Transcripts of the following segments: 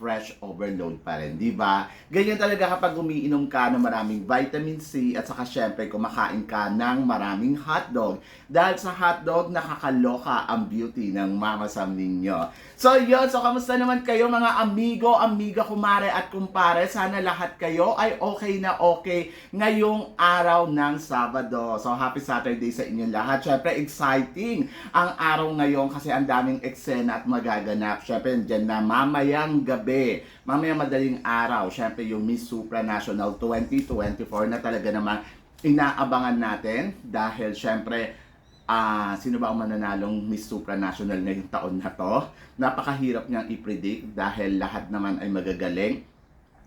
fresh overload pa rin, di ba? Ganyan talaga kapag umiinom ka ng maraming vitamin C at saka syempre kumakain ka ng maraming hotdog. Dahil sa hotdog, nakakaloka ang beauty ng Mama Sam ninyo. So yun, so kamusta naman kayo mga amigo, amiga, kumare at kumpare? Sana lahat kayo ay okay na okay ngayong araw ng Sabado. So happy Saturday sa inyong lahat. Syempre exciting ang araw ngayon kasi ang daming eksena at magaganap. Syempre dyan na mamayang gabi, mamayang madaling araw, syempre yung Miss Supranational 2024 na talaga namang inaabangan natin dahil syempre ah sino ba ang mananalong Miss Supranational ngayong taon na to? Napakahirap niyang i-predict dahil lahat naman ay magagaling.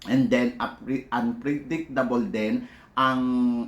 And then, unpredictable din ang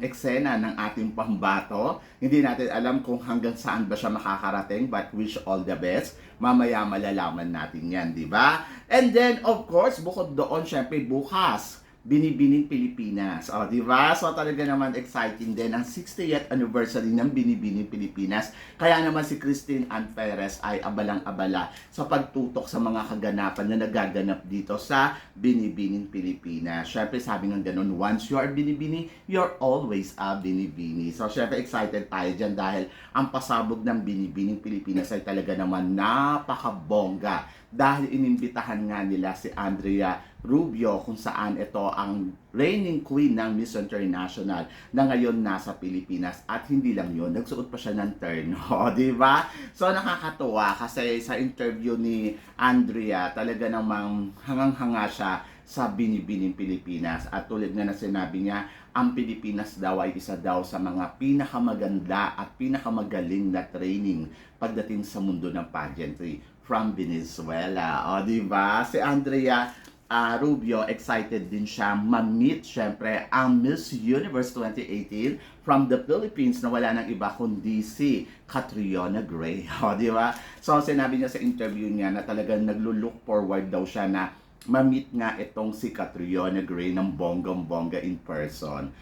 eksena ng ating pambato. Hindi natin alam kung hanggang saan ba siya makakarating, but wish all the best. Mamaya malalaman natin yan, di ba? And then, of course, bukod doon, syempre, bukas, Binibining Pilipinas. O, di ba? So, talaga naman exciting din ang 60th anniversary ng Binibining Pilipinas. Kaya naman si Christine Ann Perez ay abalang-abala sa pagtutok sa mga kaganapan na nagaganap dito sa Binibining Pilipinas. Syempre, sabi nga ganun, once you are Binibini, you're always a Binibini. So, syempre, excited tayo dyan dahil ang pasabog ng Binibining Pilipinas ay talaga naman napakabongga dahil inimbitahan nga nila si Andrea Rubio kung saan ito ang reigning queen ng Miss International na ngayon nasa Pilipinas at hindi lang yun, nagsuot pa siya ng terno, di ba? So nakakatuwa kasi sa interview ni Andrea talaga namang hangang-hanga siya sa binibining Pilipinas at tulad nga na sinabi niya ang Pilipinas daw ay isa daw sa mga pinakamaganda at pinakamagaling na training pagdating sa mundo ng pageantry from Venezuela. O, di ba? Si Andrea ah, Rubio, excited din siya ma-meet syempre ang Miss Universe 2018 from the Philippines na wala nang iba kundi si Catriona Gray. O, di ba? So, sinabi niya sa interview niya na talagang naglo-look forward daw siya na ma-meet nga itong si Catriona Gray ng bonggang-bongga in person.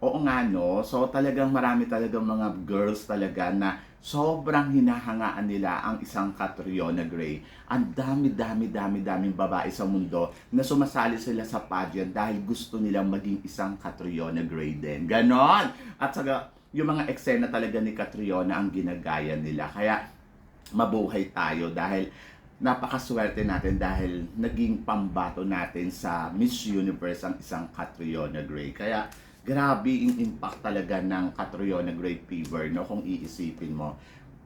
Oo nga no, so talagang marami talagang mga girls talaga na sobrang hinahangaan nila ang isang Catriona Gray. Ang dami, dami, dami, daming babae sa mundo na sumasali sila sa pageant dahil gusto nilang maging isang Catriona Gray din. Ganon! At saka, yung mga eksena talaga ni Catriona ang ginagaya nila. Kaya, mabuhay tayo dahil napakaswerte natin dahil naging pambato natin sa Miss Universe ang isang Catriona Gray. Kaya grabe yung impact talaga ng Catriona Gray fever no kung iisipin mo.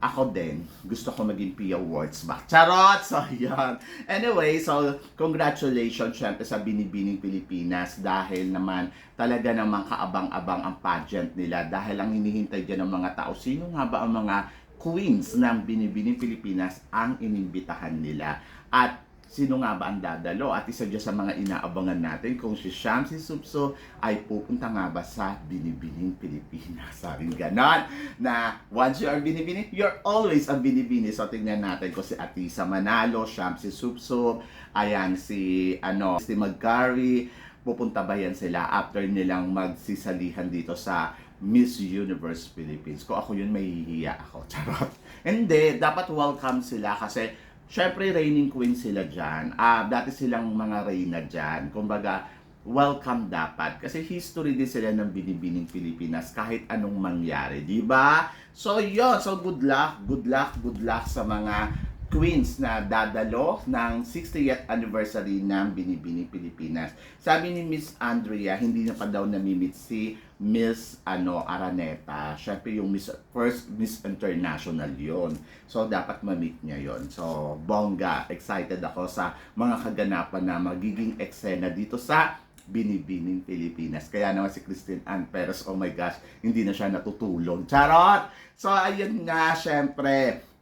Ako din, gusto ko maging P Awards ba? Charot! So, yan. Anyway, so, congratulations syempre sa Binibining Pilipinas dahil naman talaga namang kaabang-abang ang pageant nila dahil ang hinihintay dyan ng mga tao, sino nga ba ang mga queens ng Binibining Pilipinas ang inimbitahan nila. At sino nga ba ang dadalo? At isa dyan sa mga inaabangan natin kung si Sham, si Supso ay pupunta nga ba sa Binibining Pilipinas. Sabi ganon na once you are Binibining, you're always a Binibini. So tingnan natin kung si Atisa Manalo, Sham, si Supso, ayan si ano, si Magkari, pupunta ba yan sila after nilang magsisalihan dito sa Miss Universe Philippines. Kung ako yun, mahihiya ako. Charot. Hindi, dapat welcome sila kasi syempre reigning queen sila dyan. Ah, dati silang mga reyna dyan. Kumbaga, welcome dapat. Kasi history din sila ng binibining Pilipinas kahit anong mangyari. di ba? So, yun. So, good luck, good luck, good luck sa mga queens na dadalo ng 60th anniversary ng Binibining Pilipinas. Sabi ni Miss Andrea, hindi na pa daw namimit si Miss ano Araneta. Syempre yung Miss first Miss International yon. So dapat ma-meet niya yon. So bongga, excited ako sa mga kaganapan na magiging eksena dito sa Binibining Pilipinas. Kaya naman si Christine Ann Perez, oh my gosh, hindi na siya natutulog. Charot! So ayun nga, syempre,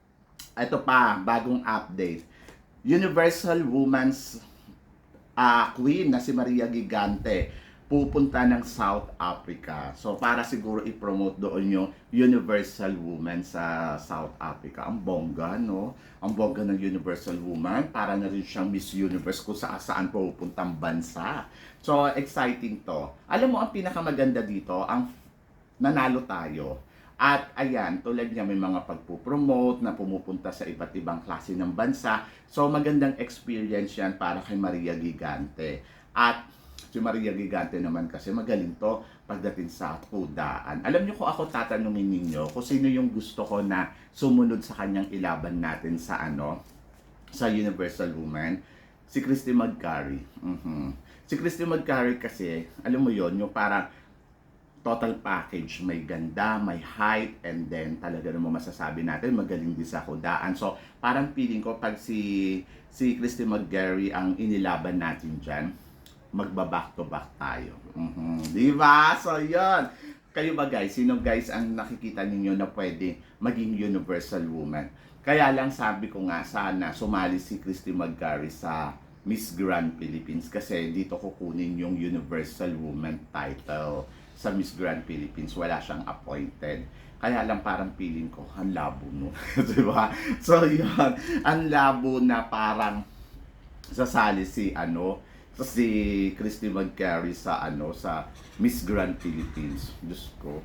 ito pa, bagong update. Universal Women's ah, queen na si Maria Gigante pupunta ng South Africa. So para siguro i-promote doon yung Universal Woman sa South Africa. Ang bongga, no? Ang bongga ng Universal Woman. Para na rin siyang Miss Universe kung saan saan pupuntang bansa. So exciting to. Alam mo, ang pinakamaganda dito, ang nanalo tayo. At ayan, tulad niya may mga pagpupromote na pumupunta sa iba't ibang klase ng bansa. So magandang experience yan para kay Maria Gigante. At si Maria Gigante naman kasi magaling to pagdating sa kudaan. Alam niyo kung ako tatanungin ninyo kung sino yung gusto ko na sumunod sa kanyang ilaban natin sa ano, sa Universal Woman, si Christy McCarry. Mhm. Si Christy McCarry kasi, alam mo yon yung parang total package. May ganda, may height, and then talaga naman masasabi natin magaling din sa kudaan. So, parang feeling ko pag si si Christy McGarry ang inilaban natin dyan, magba-back to back tayo. Mhm. Di ba? So, yun. Kayo ba guys, sino guys ang nakikita ninyo na pwede maging universal woman? Kaya lang sabi ko nga sana sumali si Christy McGarry sa Miss Grand Philippines kasi dito kukunin yung Universal Woman title sa Miss Grand Philippines. Wala siyang appointed. Kaya lang parang feeling ko, ang labo no. Di ba? So yun, ang labo na parang sasali si ano, si Christy McCarry sa ano sa Miss Grand Philippines. Diyos ko,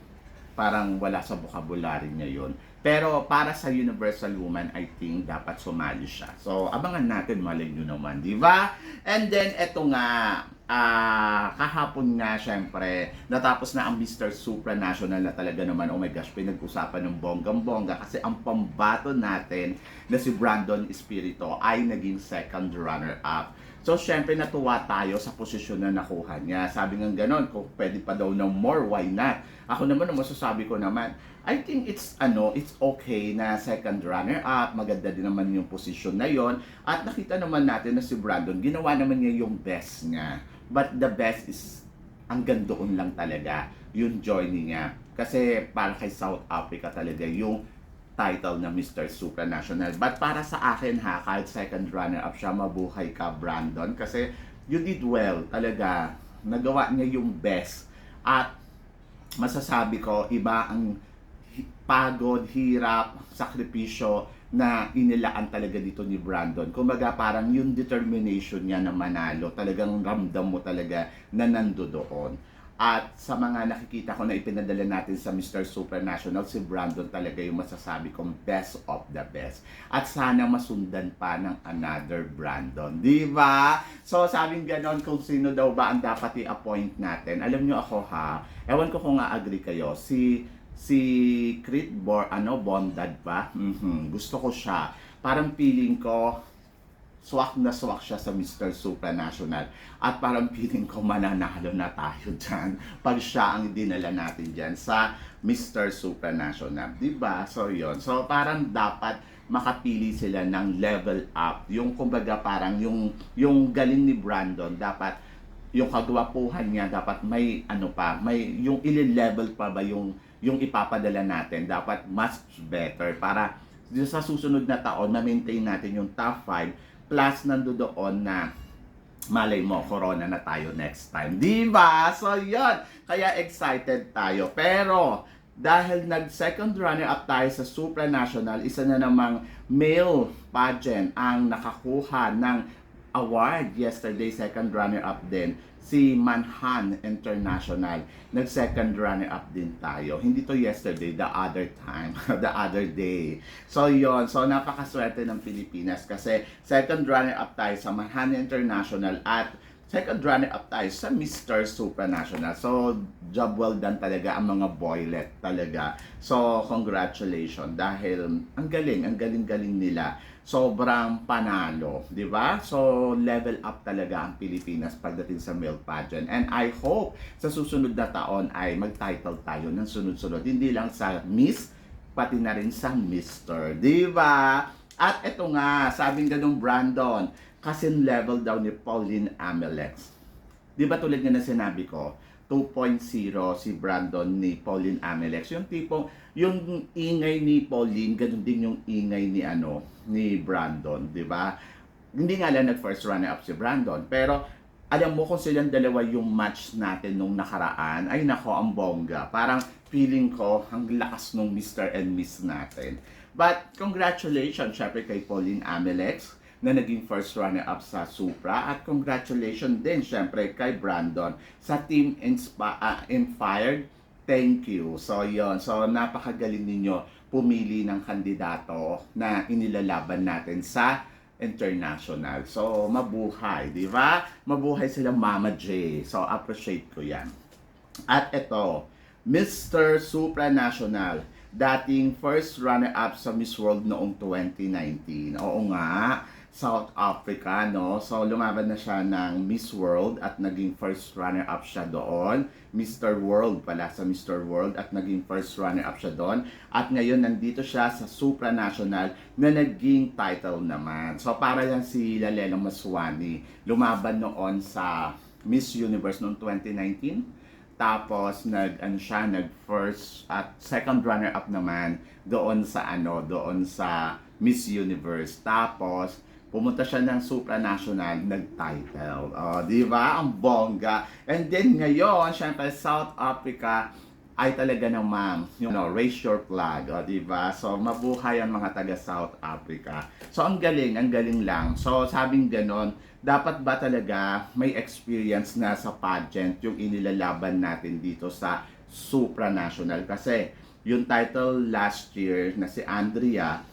parang wala sa vocabulary niya yon. Pero para sa Universal Woman, I think dapat sumali siya. So, abangan natin, malay nyo naman, di ba? And then, eto nga, ah kahapon nga, syempre, natapos na ang Mr. Supranational na talaga naman, oh my gosh, pinag-usapan ng bonggang-bongga kasi ang pambato natin na si Brandon Espirito ay naging second runner-up. So, syempre, natuwa tayo sa posisyon na nakuha niya. Sabi nga ganon, kung pwede pa daw ng more, why not? Ako naman, ang masasabi ko naman, I think it's, ano, it's okay na second runner-up. Maganda din naman yung posisyon na yon At nakita naman natin na si Brandon, ginawa naman niya yung best niya. But the best is, hanggang doon lang talaga, yung joining niya. Kasi para kay South Africa talaga, yung title na Mr. Supranational. But para sa akin ha, kahit second runner-up siya, mabuhay ka Brandon. Kasi you did well talaga. Nagawa niya yung best. At masasabi ko, iba ang pagod, hirap, sakripisyo na inilaan talaga dito ni Brandon. Kumbaga parang yung determination niya na manalo, talagang ramdam mo talaga na nando doon. At sa mga nakikita ko na ipinadala natin sa Mr. Supranational, si Brandon talaga yung masasabi kong best of the best. At sana masundan pa ng another Brandon. Di ba? So sabing ganon kung sino daw ba ang dapat i-appoint natin. Alam nyo ako ha, ewan ko kung agree kayo, si si Crit Bor, ano, Bondad ba? Mhm, Gusto ko siya. Parang feeling ko, swak na swak siya sa Mr. Supranational. At parang feeling ko mananalo na tayo dyan pag siya ang dinala natin dyan sa Mr. Supranational. Diba? So, yon So, parang dapat makapili sila ng level up. Yung kumbaga parang yung, yung galing ni Brandon, dapat yung kagwapuhan niya dapat may ano pa, may yung ile-level pa ba yung yung ipapadala natin dapat much better para sa susunod na taon ma-maintain natin yung top 5 plus nandoon na malay mo, corona na tayo next time. Di ba? So, yun. Kaya excited tayo. Pero, dahil nag-second runner-up tayo sa supranational, isa na namang male pageant ang nakakuha ng award yesterday, second runner-up din, si Manhan International. Nag-second runner-up din tayo. Hindi to yesterday, the other time, the other day. So, yon So, napakaswerte ng Pilipinas kasi second runner-up tayo sa Manhan International at second runner-up tayo sa Mr. Supranational. So, job well done talaga ang mga boylet talaga. So, congratulations dahil ang galing, ang galing-galing nila. Sobrang panalo, di ba? So, level up talaga ang Pilipinas pagdating sa male pageant. And I hope sa susunod na taon ay mag-title tayo ng sunod-sunod. Hindi lang sa Miss, pati na rin sa Mr. Di ba? At ito nga, sabing ganung Brandon, kasin level daw ni Pauline Amelex. Di ba tulad nga na sinabi ko, 2.0 si Brandon ni Pauline Amelex. Yung tipong, yung ingay ni Pauline, ganun din yung ingay ni ano, ni Brandon, di ba? Hindi nga lang nag first runner up si Brandon, pero alam mo kung silang dalawa yung match natin nung nakaraan, ay nako, ang bongga. Parang feeling ko, ang lakas nung Mr. and Miss natin. But congratulations, syempre kay Pauline Amelex na naging first runner-up sa Supra. At congratulations din, syempre, kay Brandon sa Team Inspa- ah, Inspired. Thank you. So, yon So, napakagaling ninyo pumili ng kandidato na inilalaban natin sa international. So, mabuhay, di ba? Mabuhay sila Mama J. So, appreciate ko yan. At ito, Mr. Supranational, dating first runner-up sa Miss World noong 2019. Oo nga, South Africa, no? So, lumaban na siya ng Miss World at naging first runner-up siya doon. Mr. World pala sa Mr. World at naging first runner-up siya doon. At ngayon, nandito siya sa Supranational na naging title naman. So, para yan si Lalena Maswani. Lumaban noon sa Miss Universe noong 2019. Tapos nag ano siya, nag first at second runner up naman doon sa ano, doon sa Miss Universe. Tapos pumunta siya ng supranational, nag-title. Oh, di ba? Ang bongga. And then ngayon, syempre South Africa ay talaga namang, you know, raise your flag, o, di ba? So, mabuhay ang mga taga South Africa. So, ang galing, ang galing lang. So, sabing ganon, dapat ba talaga may experience na sa pageant yung inilalaban natin dito sa supranational? Kasi, yung title last year na si Andrea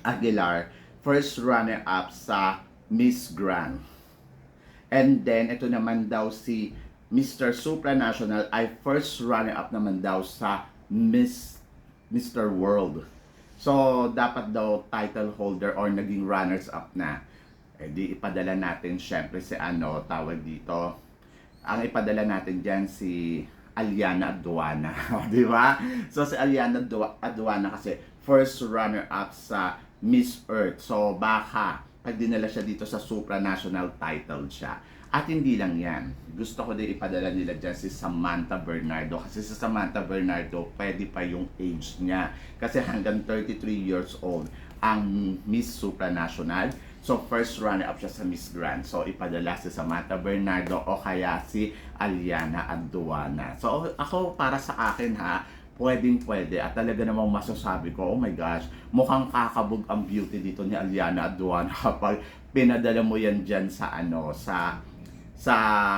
Aguilar, first runner-up sa Miss Grand. And then, ito naman daw si Mr. Supranational ay first runner-up naman daw sa Miss Mr. World. So, dapat daw title holder or naging runners-up na. Eh di ipadala natin syempre si ano, tawag dito. Ang ipadala natin diyan si Aliana Aduana, di ba? So si Aliana Adua- Aduana kasi first runner-up sa Miss Earth. So baka pag dinala siya dito sa supranational title siya. At hindi lang yan. Gusto ko din ipadala nila dyan si Samantha Bernardo. Kasi si Samantha Bernardo, pwede pa yung age niya. Kasi hanggang 33 years old ang Miss Supranational. So, first runner-up siya sa Miss Grand. So, ipadala si Samantha Bernardo o kaya si Aliana Aduana. So, ako para sa akin ha, pwedeng pwede at talaga namang masasabi ko, oh my gosh, mukhang kakabog ang beauty dito ni Aliana Aduana kapag pinadala mo yan dyan sa ano, sa sa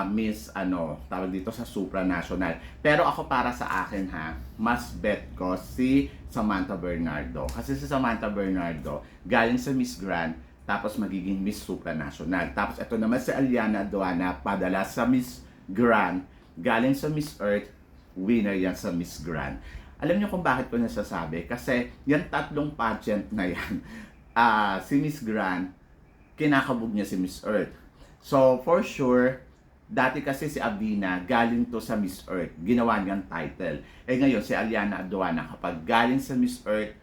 Miss ano, tawag dito sa supranational. Pero ako para sa akin ha, mas bet ko si Samantha Bernardo. Kasi si Samantha Bernardo, galing sa Miss Grand, tapos magiging Miss Supranational. Tapos ito naman si Aliana Aduana, padala sa Miss Grand, galing sa Miss Earth, winner yan sa Miss Grand. Alam niyo kung bakit ko nasasabi? Kasi yan tatlong pageant na yan, ah si Miss Grand, kinakabog niya si Miss Earth. So, for sure, dati kasi si Abina, galing to sa Miss Earth. Ginawa niyang title. Eh ngayon, si Aliana Aduana, kapag galing sa Miss Earth,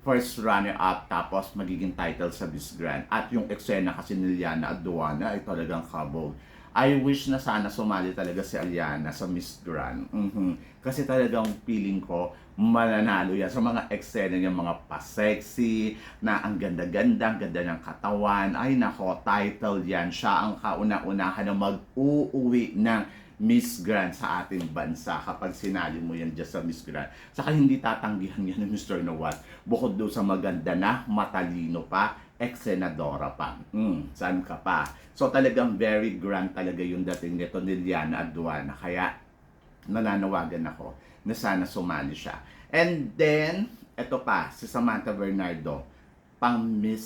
first runner-up, tapos magiging title sa Miss Grand. At yung eksena kasi ni Aliana Aduana ay talagang kabog. I wish na sana sumali talaga si Aliana sa Miss Grand. Mhm. Kasi talagang feeling ko mananalo yan sa mga eksena niya, mga pa-sexy, na ang ganda-ganda, ang ganda ng katawan. Ay nako, title yan. Siya ang kauna-unahan na mag-uuwi ng Miss Grand sa ating bansa kapag sinali mo yan dyan sa Miss Grand. Saka hindi tatanggihan yan ni Mr. Nawat. Bukod doon sa maganda na, matalino pa, ex-senadora pa. Mm, saan ka pa? So talagang very grand talaga yung dating nito ni Liana Aduana. Kaya nananawagan ako na sana sumali siya. And then, eto pa, si Samantha Bernardo, pang Miss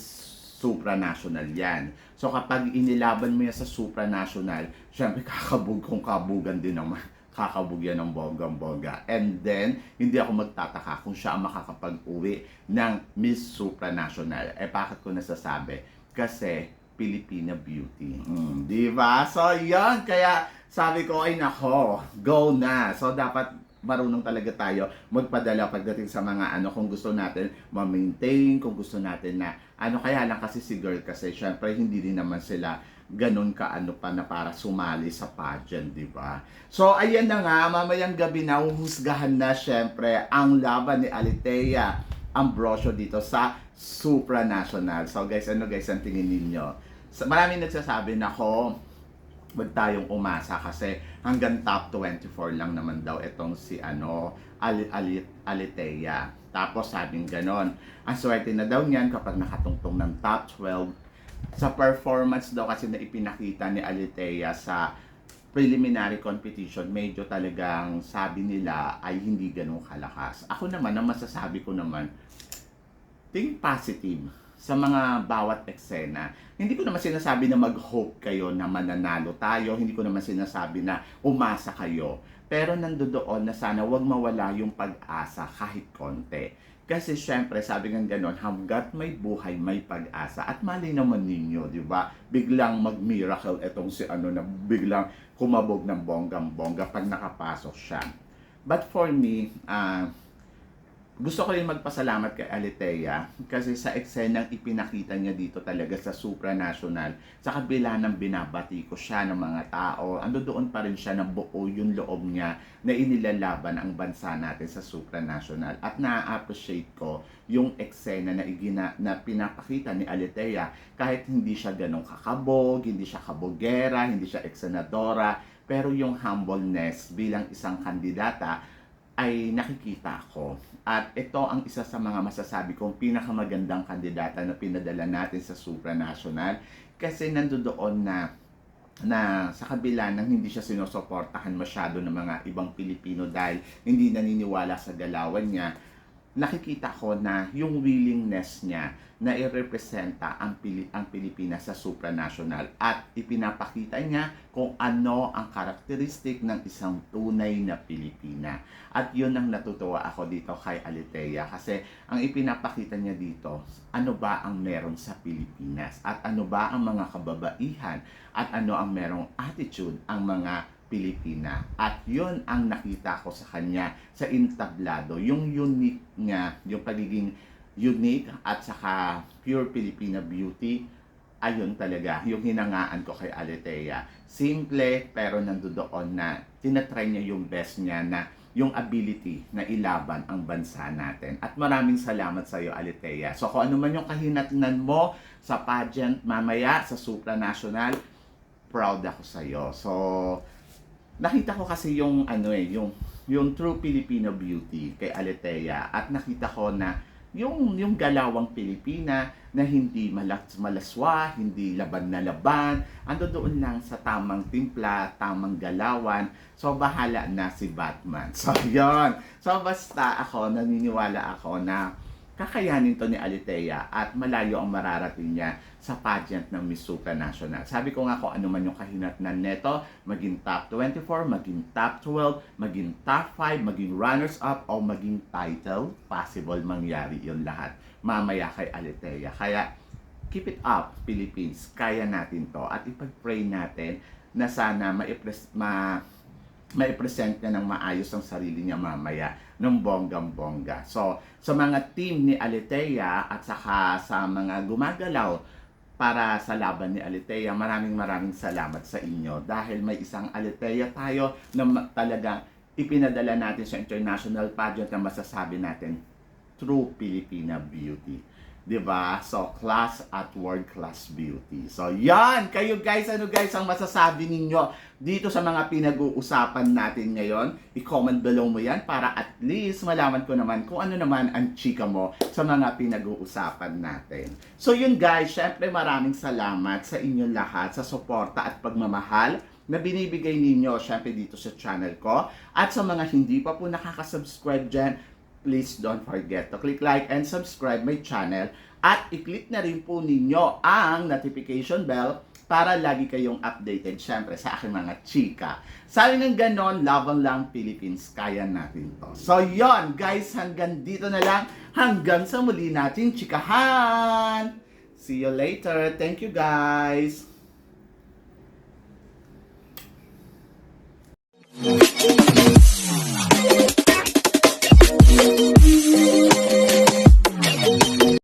Supranational yan. So kapag inilaban mo yan sa Supranational, syempre kakabog kung kabugan din naman. Kakabog yan ng bonggang-bongga. And then, hindi ako magtataka kung siya ang makakapag-uwi ng Miss Supranational. Eh, bakit ko nasasabi? Kasi, Filipina Beauty. Mm, di ba? So, yan. Kaya, sabi ko, ay nako, go na. So, dapat marunong talaga tayo magpadala pagdating sa mga ano kung gusto natin ma-maintain, kung gusto natin na ano kaya lang kasi si girl kasi syempre hindi din naman sila ganun ka ano pa na para sumali sa pageant, di ba? So ayan na nga, mamayang gabi na huhusgahan na syempre ang laban ni Alitea Ambrosio dito sa supranational. So guys, ano guys ang tingin ninyo? Maraming nagsasabi na ko wag tayong umasa kasi hanggang top 24 lang naman daw itong si ano Ali, Ali, Alitea. Tapos sabing ganon, ang swerte na daw niyan kapag nakatungtong ng top 12 sa performance daw kasi na ipinakita ni Alitea sa preliminary competition, medyo talagang sabi nila ay hindi ganun kalakas. Ako naman, ang masasabi ko naman, think positive sa mga bawat eksena. Hindi ko naman sinasabi na mag-hope kayo na mananalo tayo. Hindi ko naman sinasabi na umasa kayo. Pero nandoon na sana wag mawala yung pag-asa kahit konti. Kasi syempre, sabi nga ganon, hanggat may buhay, may pag-asa. At mali naman ninyo, di ba? Biglang mag-miracle itong si ano na biglang kumabog ng bonggang-bongga pag nakapasok siya. But for me, ah, gusto ko rin magpasalamat kay Alitea kasi sa eksenang ipinakita niya dito talaga sa supranational sa kabila ng binabati ko siya ng mga tao ando doon pa rin siya na buo yung loob niya na inilalaban ang bansa natin sa supranational. At na-appreciate ko yung eksena na, igina, na pinapakita ni Alitea kahit hindi siya ganong kakabog, hindi siya kabogera, hindi siya eksenadora pero yung humbleness bilang isang kandidata ay nakikita ko. At ito ang isa sa mga masasabi kong pinakamagandang kandidata na pinadala natin sa supranational kasi nandoon na na sa kabila ng hindi siya sinusuportahan masyado ng mga ibang Pilipino dahil hindi naniniwala sa galawan niya, nakikita ko na yung willingness niya na irepresenta ang, Pili- ang Pilipinas sa supranational at ipinapakita niya kung ano ang karakteristik ng isang tunay na Pilipina. At yun ang natutuwa ako dito kay Alitea kasi ang ipinapakita niya dito, ano ba ang meron sa Pilipinas at ano ba ang mga kababaihan at ano ang merong attitude ang mga Pilipina. At yun ang nakita ko sa kanya sa intablado. Yung unique niya, yung pagiging unique at saka pure Filipina beauty, ayun talaga, yung hinangaan ko kay Alitea. Simple, pero nandoon na tinatry niya yung best niya na yung ability na ilaban ang bansa natin. At maraming salamat sa iyo, Alitea. So kung ano man yung kahinatnan mo sa pageant mamaya, sa supranational, proud ako sa iyo. So, nakita ko kasi yung ano eh, yung yung true Filipino beauty kay Alitea at nakita ko na yung yung galawang Pilipina na hindi malas, malaswa, hindi laban na laban, ando doon lang sa tamang timpla, tamang galawan. So bahala na si Batman. So yon. So basta ako naniniwala ako na kakayanin to ni Alitea at malayo ang mararating niya sa pageant ng Miss Supranational. Sabi ko nga kung ano man yung kahinatnan neto, maging top 24, maging top 12, maging top 5, maging runners-up o maging title, possible mangyari yon lahat mamaya kay Alitea. Kaya keep it up, Philippines. Kaya natin to at ipag-pray natin na sana maipres ma maipresent niya ng maayos ang sarili niya mamaya ng bonggang-bongga. So, sa mga team ni Alitea at saka sa mga gumagalaw para sa laban ni Alitea, maraming maraming salamat sa inyo dahil may isang Alitea tayo na talagang ipinadala natin sa international pageant na masasabi natin true Filipina beauty. 'Di ba? So, class at world class beauty. So, yan! Kayo guys, ano guys ang masasabi ninyo dito sa mga pinag-uusapan natin ngayon? I-comment below mo yan para at least malaman ko naman kung ano naman ang chika mo sa mga pinag-uusapan natin. So, yun guys, syempre maraming salamat sa inyo lahat sa suporta at pagmamahal na binibigay ninyo syempre dito sa channel ko. At sa mga hindi pa po nakakasubscribe dyan, please don't forget to click like and subscribe my channel at i-click na rin po ninyo ang notification bell para lagi kayong updated syempre sa aking mga chika. Sabi ng ganon, labang lang Philippines, kaya natin to. So yon guys, hanggang dito na lang. Hanggang sa muli natin chikahan! See you later. Thank you guys! Thank you. Thank you.